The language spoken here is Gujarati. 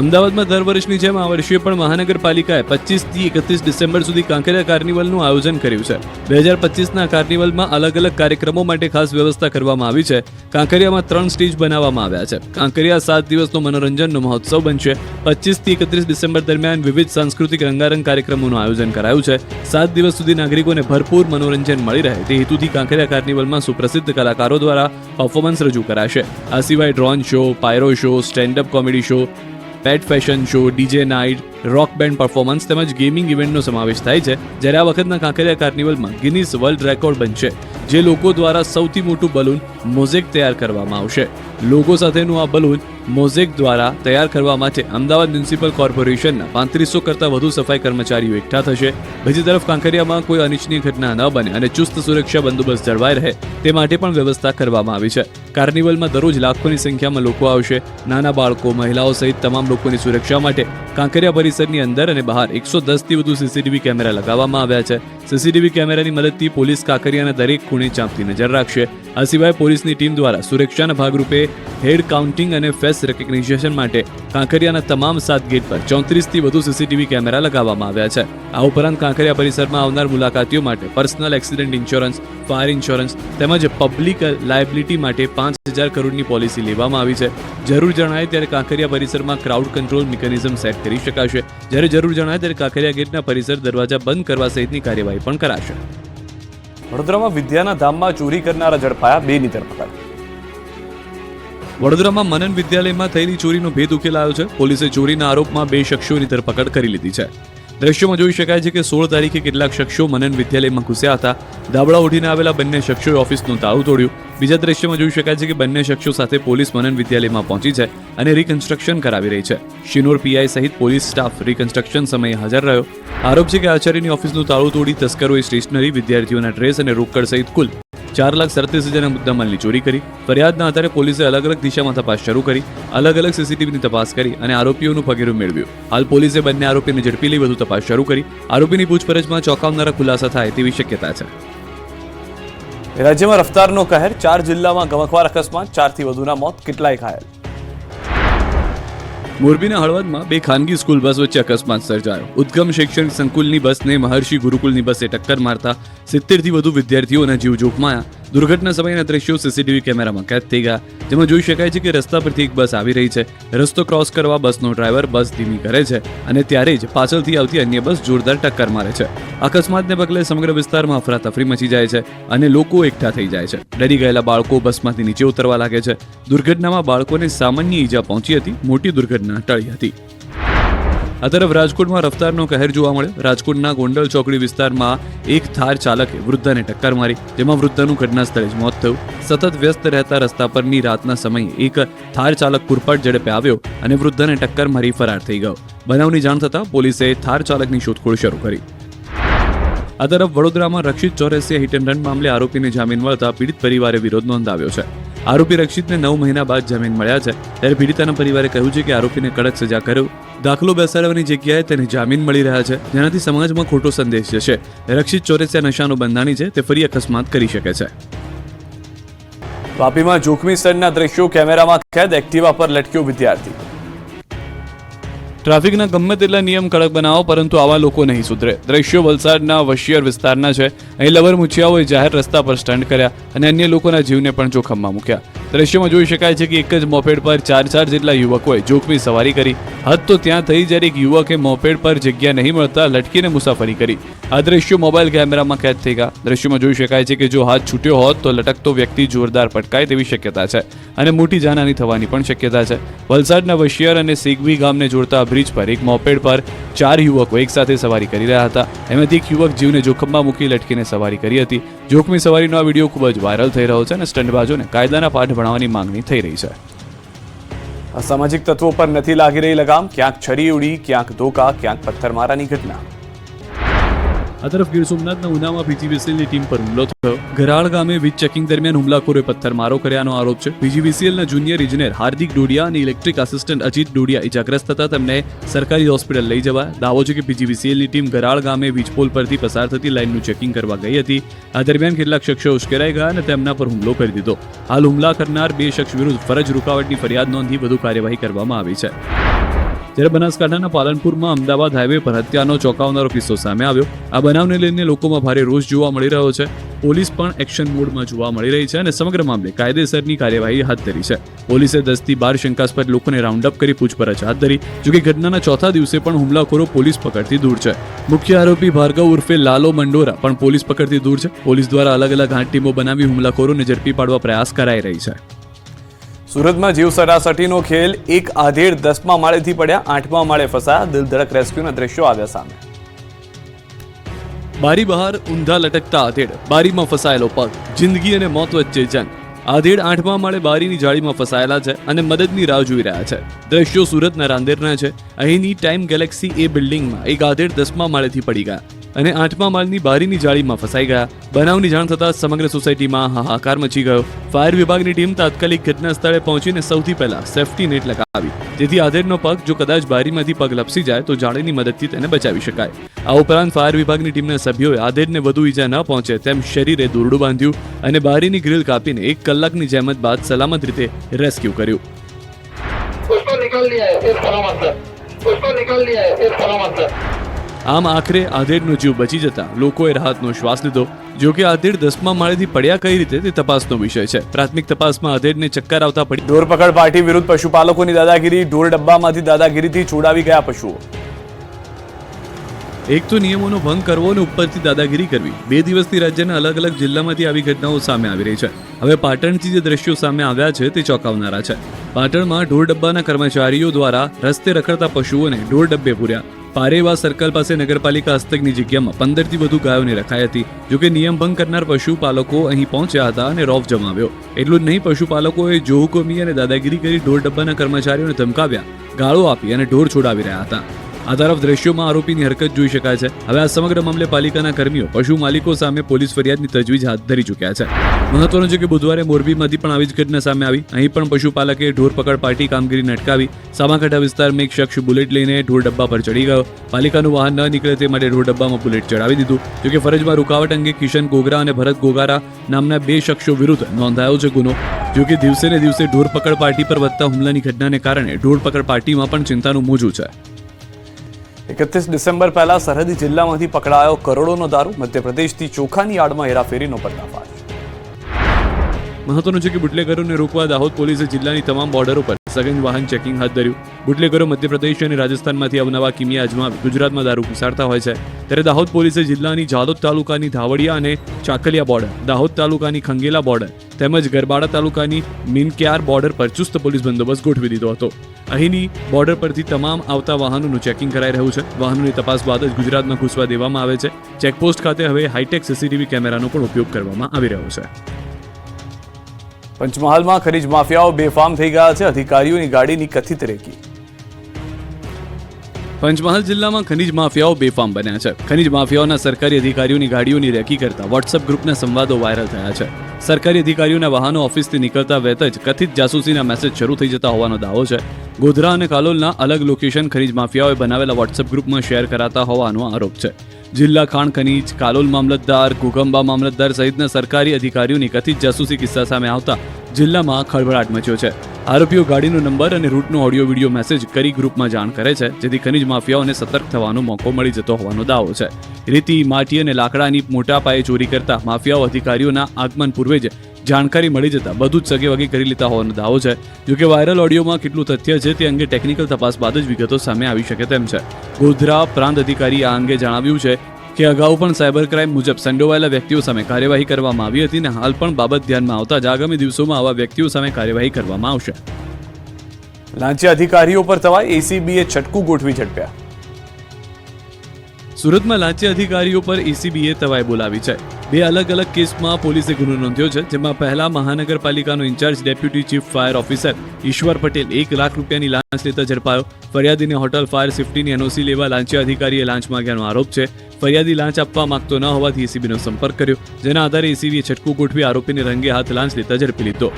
અમદાવાદમાં દર વર્ષની જેમ આ વર્ષે પણ મહાનગરપાલિકાએ પચીસથી એકત્રીસ ડિસેમ્બર સુધી કાંકરિયા કાર્નિવલનું આયોજન કર્યું છે. બે હજાર પચીસના કાર્નિવલમાં અલગ અલગ કાર્યક્રમો માટે ખાસ વ્યવસ્થા કરવામાં આવી છે. કાંકરિયામાં ત્રણ સ્ટેજ બનાવવામાં આવ્યા છે. કાંકરિયા સાત દિવસનો મનોરંજનનો મહોત્સવ બનશે. પચીસથી એકત્રીસ ડિસેમ્બર દરમિયાન વિવિધ સાંસ્કૃતિક રંગારંગ કાર્યક્રમોનું આયોજન કરાયું છે. સાત દિવસ સુધી નાગરિકોને ભરપૂર મનોરંજન મળી રહે. તે હેતુથી કાંકરિયા કાર્નિવલમાં સુપ્રસિદ્ધ કલાકારો દ્વારા પરફોર્મન્સ રજૂ કરાશે. આ સિવાય drone show, pyro show stand up comedy show pet fashion show, DJ night, rock band performance તેમજ ગેમિંગ ઇવેન્ટનો સમાવેશ થાય છે, જ્યારે આ વખતના કાંકરિયા કાર્નિવલમાં ગિનીસ વર્લ્ડ રેકોર્ડ બનશે, જે લોકો દ્વારા સૌથી મોટું બલૂન મોઝેક તૈયાર કરવામાં આવશે. લોકો સાથેનું આ બલૂન મોઝેક દ્વારા તૈયાર કરવા માટે અમદાવાદ મ્યુનિસિપલ કોર્પોરેશનના પાંત્રીસો કરતાં વધુ સફાઈ કર્મચારીઓ એકઠા થશે. બીજી તરફ કાંકરિયામાં કોઈ અનિચ્છનીય ઘટના ન બને અને ચુસ્ત સુરક્ષા બંદોબસ્ત જળવાઈ રહે, તે માટે પણ વ્યવસ્થા કરવામાં આવી છે. કાર્નિવલમાં દરરોજ લાખોની સંખ્યામાં લોકો આવશે. નાના બાળકો, મહિલાઓ સહિત તમામ લોકોની સુરક્ષા માટે કાંકરિયા પરિસરની અંદર અને બહાર એકસો દસથી વધુ સીસીટીવી કેમેરા લગાવવામાં આવ્યા છે. સીસીટીવી કેમેરાની મદદથી પોલીસ કાંકરિયાના દરેક ખૂણે ચાંપતી નજર રાખશે. આ સિવાય પોલીસની ટીમ દ્વારા સુરક્ષાના ભાગરૂપે હેડ કાઉન્ટિંગ અને ફેસ રેકગ્નિઝેશન માટે કાંકરિયાના તમામ સાત ગેટ પર ચોત્રીસથી વધુ સીસીટીવી કેમેરા લગાવવામાં આવ્યા છે. આ ઉપરાંત કાંકરિયા પરિસરમાં આવનાર મુલાકાતીઓ માટે personal accident insurance, fire insurance તેમજ પબ્લિક લાયબિલિટી માટે પાંચ હજાર કરોડની પોલિસી લેવામાં આવી છે. જરૂર જણાય ત્યારે કાંકરિયા પરિસરમાં ક્રાઉડ કંટ્રોલ મિકેનિઝમ સેટ કરી શકાશે. જ્યારે જરૂર જણાય ત્યારે કાંકરિયા ગેટના પરિસર દરવાજા બંધ કરવા સહિતની કાર્યવાહી પણ કરાશે. વડોદરામાં વિદ્યાના ધામમાં ચોરી કરનારા ઝડપાયા બેની ધરપકડ. વડોદરામાં મનન વિદ્યાલયમાં થયેલી ચોરીનો ભેદ ઉકેલાયો છે. પોલીસે ચોરીના આરોપમાં બે શખ્સોની ધરપકડ કરી લીધી છે. દ્રશ્યમાં જોઈ શકાય છે કે સોળ તારીખે કેટલાક શખ્સો મનન વિદ્યાલયમાં ઘૂસ્યા હતા. દાબડા ઉઠીને આવેલા બંને શખ્સોએ ઓફિસનું તાળું તોડ્યું. બીજા દ્રશ્યમાં જોઈ શકાય છે કે બંને શખ્સો સાથે પોલીસ મનન વિદ્યાલયમાં પહોંચી છે અને રિકન્સ્ટ્રક્શન કરાવી રહી છે. શિનોર પીઆઈ સહિત પોલીસ સ્ટાફ રિકન્સ્ટ્રક્શન સમયે હાજર રહ્યો. આરોપ છે કે આચાર્યની ઓફિસનું તાળું તોડી તસ્કરોએ સ્ટેશનરી વિદ્યાર્થીઓના ડ્રેસ અને રોકડ સહિત કુલ ચાર લાખ સડત્રીસ હજારના મુદ્દામાલની ચોરી કરી. ફરિયાદના આધારે પોલીસે અલગ અલગ દિશામાં તપાસ શરૂ કરી, અલગ અલગ સીસીટીવીની તપાસ કરી અને આરોપીઓનું પગેરું મેળવ્યું. હાલ પોલીસે બંને આરોપીને ઝડપી લઈ વધુ તપાસ શરૂ કરી. આરોપીની પૂછપરછમાં ચોંકાવનારા ખુલાસા થાય તેવી શક્યતા છે. રાજ્યમાં રફતારનો કહેર, ચાર જિલ્લામાં ગમખવાર અકસ્માત, ચારથી વધુના મોત, કેટલાય ઘાયલ. મોરબીના હળવદમાં બે ખાનગી સ્કૂલ બસ વચ્ચે અકસ્માત સર્જાયો. ઉદ્ગમ શૈક્ષણિક સંકુલની બસને મહર્ષિ ગુરુકુલની બસે ટક્કર મારતા સિત્તેરથી વધુ વિદ્યાર્થીઓના જીવ જોખમાયા દુર્ઘટના સમયના દ્રશ્યો સીસીટીવી કેમેરામાં કેદ થઈ ગયા. જેમાં જોઈ શકાય છે કે રસ્તા પરથી એક બસ આવી રહી છે. રસ્તો ક્રોસ કરવા બસનો ડ્રાઈવર બસ ધીમી કરે છે અને ત્યારે જ પાછળથી આવતી અન્ય બસ જોરદાર ટક્કર મારે છે. અકસ્માતને પગલે સમગ્ર વિસ્તારમાં અફરાતફરી મચી જાય છે અને લોકો એકઠા થઈ જાય છે. ડરી ગયેલા બાળકો બસમાંથી નીચે ઉતરવા લાગે છે. દુર્ઘટનામાં બાળકોને સામાન્ય ઈજા પહોંચી હતી, મોટી દુર્ઘટના ટળી હતી. આ તરફ રાજકોટમાં રફતારનો કહેર જોવા મળ્યો. રાજકોટના ગોંડલ ચોકડી વિસ્તારમાં એક થાર ચાલકે વૃદ્ધાને ટક્કર મારી, જેમાં વૃદ્ધાનું ઘટના સ્થળે જ મોત થયું. સતત વ્યસ્ત રહેતા રસ્તા પરની રાતના સમયે એક થાર ચાલક પુરપાટ ઝડપે આવ્યો અને વૃદ્ધાને ટક્કર મારી ફરાર થઈ ગયો. બનાવની જાણ થતાં પોલીસે થાર ચાલકની શોધખોળ શરૂ કરી. આ તરફ વડોદરામાં Rakshit Chaurasia hit and run મામલે આરોપીને જામીન મળતા પીડિત પરિવારે વિરોધ નોંધાવ્યો છે. આરોપી રક્ષિતને નવ મહિના બાદ જામીન મળ્યા છે. ત્યારે પીડિતાના પરિવારે કહ્યું છે કે આરોપીને કડક સજા કરો. દાખલો બેસાડવાની જગ્યાએ તેને જામીન મળી રહ્યા છે, જેનાથી સમાજમાં ખોટો સંદેશ જશે. રક્ષિત ચોરસિયા નશાનો બંધાણી છે, તે ફરી અકસ્માત કરી શકે છે. વાપીમાં જોખમી સ્તરના દ્રશ્યો કેમેરામાં કેદ, એક્ટિવા પર લટક્યો વિદ્યાર્થી. ટ્રાફિકના ગમે તેટલા નિયમ કડક બનાવો, પરંતુ આવા લોકો નહીં સુધરે. દ્રશ્યો વલસાડના વશિયર વિસ્તારના છે. અહીં લવર મુછિયાઓએ જાહેર રસ્તા પર સ્ટન્ટ કર્યા અને અન્ય લોકોના જીવને પણ જોખમમાં મૂક્યા. દ્રશ્યોમાં જોઈ શકાય છે કે એક જ મોપેડ પર ચાર ચાર જેટલા યુવકોએ જોખમી સવારી કરી. હદ તો ત્યાં થઈ જ્યારે એક યુવકે મોપેડ પર જગ્યા નહીં મળતા લટકીને મુસાફરી કરી. આ દ્રશ્યો મોબાઈલ કેમેરામાં કેદ થઈ ગયા. દ્રશ્યમાં જોઈ શકાય છે કે જો હાથ છૂટ્યો હોત તો લટકતો વ્યક્તિ જોરદાર પટકાય તેવી શક્યતા છે અને મોટી જાનહાની થવાની પણ શક્યતા છે. વલસાડના વશિયર અને સેગવી ગામને જોડતા બ્રિજ પર એક મોપેડ પર ચાર યુવકો એકસાથે સવારી કરી રહ્યા હતા. એમાંથી એક યુવક જીવને જોખમમાં મૂકી લટકીને સવારી કરી હતી. જોખમી સવારીનો આ વીડિયો ખૂબ જ વાયરલ થઈ રહ્યો છે અને સ્ટંટબાજોને કાયદાના પાઠ ભણાવવાની માંગણી થઈ રહી છે. અસામાજિક તત્વો પર નથી લાગી રહી લગામ. ક્યાંક છરી ઉડી, ક્યાંક ધોકા, ક્યાંક પથ્થરમારાની ઘટના. આ તરફ ગીર સોમનાથના ઉનામાં પીજીવીસીએલની ટીમ પર હુમલો થયો. ગરાળ ગામે વીજ ચેકિંગ દરમિયાન હુમલાખોરે પથ્થરમારો કર્યાનો આરોપ છે. પીજીવીસીએલના જુનિયર ઇજનેર હાર્દિક ડોડિયા અને ઇલેક્ટ્રિક આસિસ્ટન્ટ અજીત ડોડિયા ઇજાગ્રસ્ત હતા તેમને સરકારી હોસ્પિટલ લઈ જવા દાવો છે કે પીજીવીસીએલની ટીમ ગરાળ ગામે વીજપોલ પરથી પસાર થતી લાઇનનું ચેકિંગ કરવા ગઈ હતી. આ દરમિયાન કેટલાક શખ્સો ઉશ્કેરાઈ ગયા અને તેમના પર હુમલો કરી દીધો. હાલ હુમલા કરનાર બે શખ્સ વિરુદ્ધ ફરજ રૂકાવટની ફરિયાદ નોંધી વધુ કાર્યવાહી કરવામાં આવી છે. જ્યારે બનાસકાંઠાના પાલનપુરમાં અમદાવાદ હાઈવે પર હત્યાનો ચોંકાવનારો કિસ્સો સામે આવ્યો, આ બનાવને લઈને લોકોમાં ભારે રોષ જોવા મળી રહ્યો છે. પોલીસ પણ એક્શન મોડમાં જોવા મળી રહી છે અને સમગ્ર મામલે કાયદેસરની કાર્યવાહી હાથ ધરી છે. પોલીસે દસથી બાર શંકાસ્પદ લોકોને રાઉન્ડ અપ કરી પૂછપરછ હાથ ધરી, જોકે ઘટનાના ચોથા દિવસે પણ હુમલાખોરો પોલીસ પકડથી દૂર છે. મુખ્ય આરોપી ભાર્ગવ ઉર્ફે લાલો મંડોરા પણ પોલીસ પકડથી દૂર છે. પોલીસ દ્વારા અલગ અલગ આઠ ટીમો બનાવી હુમલાખોરોને ઝડપી પાડવા પ્રયાસ કરાઈ રહી છે. સુરતમાં જીવ સટાસટીનો ખેલ એક આધેડ દસમા માળેથી પડ્યા, આઠમા માળે ફસાયા દિલધડક રેસ્ક્યુના દ્રશ્યો આવ્યા સામે. બારી બહાર ઊંધા લટકતા આધેડ, બારીમાં ફસાયેલો પગ, જિંદગી અને મોત વચ્ચે જંગ. આધેડ આઠમા માળે બારીની જાળીમાં ફસાયેલા છે અને મદદની રાહ જોઈ રહ્યા છે. દ્રશ્યો સુરતના રાંદેરના છે. અહીંની ટાઈમ ગેલેક્સી એ બિલ્ડિંગમાં એક આધેડ દસમા માળેથી પડી ગયા. અને આઠમા માળની બારીની જાળીમાં ફસાઈ ગયા બનાવની જાણ થતાં સમગ્ર સોસાયટીમાં હાહાકાર મચી ગયો ફાયર વિભાગની ટીમ તાત્કાલિક ઘટના સ્થળે પહોંચીને સૌથી પહેલા સેફટી નેટ લગાવી જેથી આધેડનો પગ જો કદાચ બારીમાંથી પગ લપસી જાય તો જાળીની મદદથી તેને બચાવી શકાય આ ઉપરાંત ફાયર વિભાગની ટીમના સભ્યોએ આધેડને વધુ ઈજા ન પહોંચે તેમ શરીરે દોરડું બાંધ્યું અને બારીની ગ્રીલ કાપીને એક કલાકની જહેમત બાદ સલામત રીતે રેસ્ક્યુ કર્યું उसको निकाल लिया है फिर सलामत सर उसको निकाल लिया है फिर सलामत सर આમ આખરે આધેડનો જીવ બચી જતા લોકોએ રાહતનો શ્વાસ લીધો. જો કે આધેડ દસમા માળેથી પડ્યા કઈ રીતે તે તપાસનો વિષય છે. પ્રાથમિક તપાસમાં આધેડને ચક્કર આવતા પડી ઢોરપકડ પાર્ટી વિરુદ્ધ પશુપાલકોની દાદાગીરી ઢોર ડબ્બામાંથી દાદાગીરીથી છોડાવી ગયા પશુઓ. એક તો નિયમોનો ભંગ કરવો અને ઉપરથી દાદાગીરી કરવી. બે દિવસથી રાજ્યના અલગ અલગ જિલ્લામાંથી આવી ઘટનાઓ સામે આવી રહી છે. હવે પાટણથી જે દ્રશ્યો સામે આવ્યા છે તે ચોંકાવનારા છે. પાટણમાં ઢોર ડબ્બાના કર્મચારીઓ દ્વારા રસ્તે રખડતા પશુઓને ઢોર ડબ્બે પૂર્યા. પારેવા સર્કલ પાસે નગરપાલિકા હસ્તકની જગ્યામાં પંદરથી વધુ ગાયોને રખાઈ હતી. જોકે નિયમ ભંગ કરનાર પશુપાલકો અહીં પહોંચ્યા હતા અને રોફ જમાવ્યો. એટલું જ નહીં, પશુપાલકોએ જોહુકોમી અને દાદાગીરી કરી ઢોર ડબ્બાના કર્મચારીઓને ધમકાવ્યા. ગાળો આપી અને ઢોર છોડાવી રહ્યા હતા. આ તરફ દ્રશ્યોમાં આરોપીની હરકત જોઈ શકાય છે. હવે આ સમગ્ર મામલે પાલિકાના કર્મીઓ, પશુ માલિકો સામે પોલીસ ફરિયાદની તજવીજ હાથ ધરી ચૂક્યા છે. મહત્વનું છે કે બુધવારે મોરબીમાંથી પણ આવી જ ઘટના સામે આવી. અહીં પણ પશુપાલકે ઢોર પકડ પાર્ટી કામગીરીને અટકાવી સામાકાંઠા વિસ્તારમાં એક શખ્સ બુલેટ લઈને ઢોર ડબ્બા પર ચડી ગયો. પાલિકાનું વાહન ન નીકળે તે માટે ઢોર ડબ્બામાં બુલેટ ચડાવી દીધું. જોકે ફરજમાં રૂકાવટ અંગે કિશન ગોગરા અને ભરત ગોગારા નામના બે શખ્સો વિરુદ્ધ નોંધાયો છે ગુનો. જોકે દિવસે ને દિવસે ઢોર પકડ પાર્ટી પર વધતા હુમલાની ઘટનાને કારણે ઢોર પકડ પાર્ટીમાં પણ ચિંતાનું મોજું છે. એકત્રીસ ડિસેમ્બર પહેલા સરહદી જિલ્લામાંથી પકડાયો કરોડોનો દારૂ, મધ્યપ્રદેશથી ચોખાની આડમાં હેરાફેરીનો પર્દાફાશ. મહત્વનું છે કે બુટલેગરોને રોકવા દાહોદ પોલીસે જિલ્લાની તમામ બોર્ડર પર સઘન વાહન ચેકિંગ હાથ ધર્યું. બુટલેગરો મધ્યપ્રદેશ અને રાજસ્થાનમાંથી અવનવા કિમિયા અજમાવી ગુજરાતમાં દારૂ ઘુસાડતા હોય છે. ત્યારે દાહોદ પોલીસે જિલ્લાની જાલોદ તાલુકાની ધાવડિયા અને ચાકલિયા બોર્ડર, દાહોદ તાલુકાની ખંગેલા બોર્ડર તેમજ ગરબાડા તાલુકાની મિનક્યાર બોર્ડર પર ચુસ્ત પોલીસ બંદોબસ્ત ગોઠવી દીધો હતો. અહીંની બોર્ડર પરથી તમામ આવતા વાહનોનું ચેકિંગ કરાઈ રહ્યું છે. વાહનોની તપાસ બાદ જ ગુજરાતમાં ઘૂસવા દેવામાં આવે છે. ચેકપોસ્ટ ખાતે હવે હાઈટેક સીસીટીવી કેમેરાનો પણ ઉપયોગ કરવામાં આવી રહ્યો છે. પંચમહાલમાં ખનીજ માફિયાઓ બેફામ થઈ ગયા છે. અધિકારીઓની ગાડીની કથિત રેકી. પંચમહાલ જિલ્લામાં ખનીજ માફિયાઓ બેફામ બન્યા છે. ખનીજ માફિયાઓના સરકારી અધિકારીઓની ગાડીઓની રેકી કરતા વોટ્સઅપ ગ્રુપના સંવાદો વાયરલ થયા છે. સરકારી અધિકારીઓના વાહનો ઓફિસથી નીકળતા વેત જ કથિત જાસૂસીના મેસેજ શરૂ થઈ જતા હોવાનો દાવો છે. ગોધરા અને કાલોલના અલગ લોકેશન ખનીજ માફિયાઓએ બનાવેલા વોટ્સઅપ ગ્રુપમાં શેર કરાતા હોવાનો આરોપ છે. જિલ્લા ખાણ ખનીજ, કાલોલ મામલતદાર ગુગંબા મામલતદાર સહિતના સરકારી અધિકારીઓની કથિત જાસૂસી કિસ્સા સામે આવતા જિલ્લામાં ખળભળાટ મચ્યો છે. આરોપીઓ ગાડીનો નંબર અને રૂટનો ઓડિયો વીડિયો મેસેજ કરી ગ્રુપમાં જાણ કરે છે, જેથી ખનીજ માફિયાઓને સતર્ક થવાનો મોકો મળી જતો હોવાનો દાવો છે. રેતી, માટી અને લાકડાની મોટા પાયે ચોરી કરતા માફિયાઓ અધિકારીઓના આગમન પૂર્વે જ જાણકારી મળી જતા બધું જ સગે વગી કરી લેતા હોવાનો દાવો છે. જોકે વાયરલ ઓડિયોમાં કેટલું તથ્ય છે તે અંગે ટેકનિકલ તપાસ બાદ જ વિગતો સામે આવી શકે તેમ છે. ગોધરા પ્રાંત અધિકારી આ અંગે જણાવ્યું છે કે અગાઉ પણ સાયબર ક્રાઇમ મુજબ સંડોવાયેલા વ્યક્તિઓ સામે કાર્યવાહી કરવામાં આવી હતી અને હાલ પણ બાબત ધ્યાનમાં આવતા જ આગામી દિવસોમાં આવા વ્યક્તિઓ સામે કાર્યવાહી કરવામાં આવશે. લાંચી અધિકારીઓ પર તવાય એસીબીએ છટકું ગોઠવી ઝડપ્યા. સુરતમાં લાંચી અધિકારીઓ પર એસીબીએ તવાઈ બોલાવી છે. બે અલગ અલગ કેસમાં પોલીસે ગુનો નોંધ્યો છે, જેમાં પહેલા મહાનગરપાલિકાનો in charge deputy chief fire officer Ishwar Patel એક લાખ રૂપિયાની લાંચ લેતા ઝડપાયો. ફરિયાદીને હોટલ ફાયર સેફટીની એનઓસી લેવા લાંચી અધિકારીએ લાંચ માંગ્યાનો આરોપ છે. ફરિયાદી લાંચ આપવા માંગતો ન હોવાથી એસીબીનો સંપર્ક કર્યો, જેના આધારે એસીબીએ છટકું ગોઠવી આરોપીને રંગે હાથ લાંચ લેતા ઝડપી લીધો.